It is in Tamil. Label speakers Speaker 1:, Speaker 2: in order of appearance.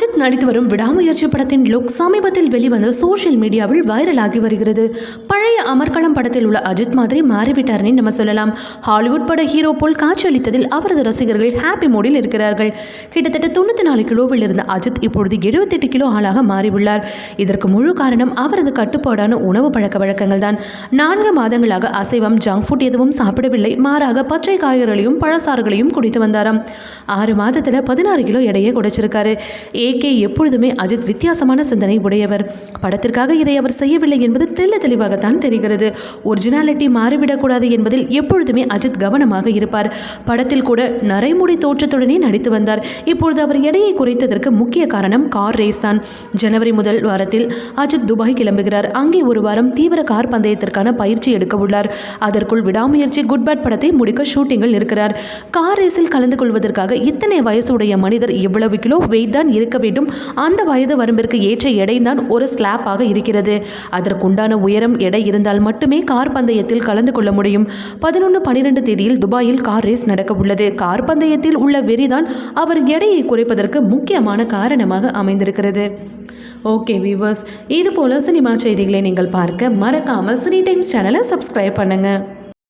Speaker 1: அஜித் நடித்து வரும் விடாமுயற்சி படத்தின் லுக் சமீபத்தில் வெளிவந்து சோஷியல் மீடியாவில் வைரலாகி வருகிறது. பழைய அமர்க்களம் படத்தில் உள்ள அஜித் மாதிரி மாறிவிட்டார்னு நம்ம சொல்லலாம். ஹாலிவுட் பட ஹீரோ போல் காட்சியளித்ததில் அவரது ரசிகர்கள் ஹாப்பி மோடில் இருக்கிறார்கள். கிட்டத்தட்ட தொண்ணூற்றி நாலு கிலோவில் இருந்த அஜித் இப்பொழுது எழுபத்தெட்டு கிலோ ஆளாக மாறியுள்ளார். இதற்கு முழு காரணம் அவரது கட்டுப்பாடான உணவு பழக்க வழக்கங்கள் தான் நான்கு மாதங்களாக அசைவம் ஜங்க் ஃபுட் எதுவும் சாப்பிடவில்லை. மாறாக பச்சை காய்கறிகளையும் பழசாறுகளையும் குடித்து வந்தாராம். ஆறு மாதத்தில் பதினாறு கிலோ எடையை குறைச்சிருக்காரு ஏகே எப்பொழுதுமே அஜித் வித்தியாசமான சிந்தனை உடையவர். படத்திற்காக இதை அவர் செய்யவில்லை என்பது தெல்ல தெளிவாகத்தான் தெரிகிறது. ஒரிஜினாலிட்டி மாறிவிடக்கூடாது என்பதில் எப்பொழுதுமே அஜித் கவனமாக இருப்பார். படத்தில் கூட நரைமுடி தோற்றத்துடனே நடித்து வந்தார். இப்பொழுது அவர் எடையை குறைத்ததற்கு முக்கிய காரணம் கார் ரேஸ் தான். ஜனவரி முதல் வாரத்தில் அஜித் துபாய் கிளம்புகிறார். அங்கே ஒரு வாரம் தீவிர கார் பந்தயத்திற்கான பயிற்சி எடுக்க உள்ளார். அதற்குள் விடாமுயற்சி குட் பேட் படத்தை முடிக்க ஷூட்டிங்கில் இருக்கிறார். கார் ரேஸில் கலந்து கொள்வதற்காக இத்தனை வயசுடைய மனிதர் எவ்வளவு கிலோ வெயிட் தான் இருக்க வேண்டும். அந்த வயது வரம்பிற்கு ஏற்ற எடை தான் ஒரு ஸ்லாப்பாக இருக்கிறது. அதற்குண்டான உயரம் எடை இருந்தால் மட்டுமே கார் பந்தயத்தில் கலந்து கொள்ள முடியும். பதினொன்று பனிரெண்டு தேதியில் துபாயில் கார் ரேஸ் நடக்க உள்ளது. கார் பந்தயத்தில் உள்ள வெறிதான் அவர் எடையை குறைப்பதற்கு முக்கியமான காரணமாக அமைந்திருக்கிறது. ஓகே வியூவர்ஸ் இது போல சினிமா செய்திகளை நீங்கள் பார்க்க மறக்காமல் சினி டைம்ஸ் சேனலை சப்ஸ்கிரைப் பண்ணுங்கள்